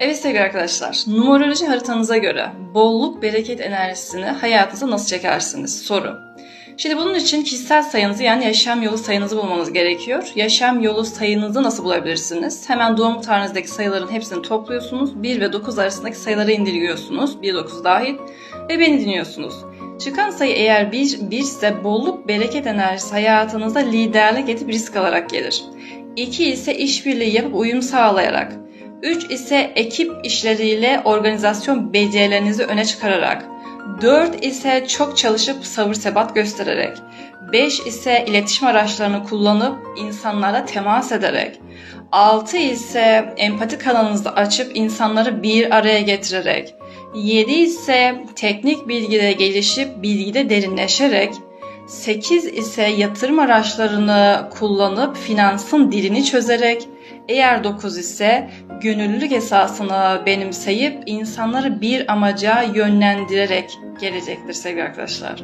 Evet sevgili arkadaşlar, numeroloji haritanıza göre bolluk bereket enerjisini hayatınıza nasıl çekersiniz? Soru. Şimdi bunun için kişisel sayınızı yani yaşam yolu sayınızı bulmanız gerekiyor. Yaşam yolu sayınızı nasıl bulabilirsiniz? Hemen doğum tarihinizdeki sayıların hepsini topluyorsunuz. 1 ve 9 arasındaki sayıları indirgiyorsunuz. 1 9 dahil ve beni dinliyorsunuz. Çıkan sayı eğer 1, 1 ise bolluk bereket enerjisi hayatınıza liderlik edip risk alarak gelir. 2 ise işbirliği yapıp uyum sağlayarak. 3 ise ekip işleriyle organizasyon becerilerinizi öne çıkararak. 4 ise çok çalışıp sabır sebat göstererek. 5 ise iletişim araçlarını kullanıp insanlara temas ederek. 6 ise empati kanalınızı açıp insanları bir araya getirerek. 7 ise teknik bilgide gelişip bilgide derinleşerek. 8 ise yatırım araçlarını kullanıp finansın dilini çözerek. Eğer 9 ise gönüllülük esasını benimseyip insanları bir amaca yönlendirerek gelecektir sevgili arkadaşlar.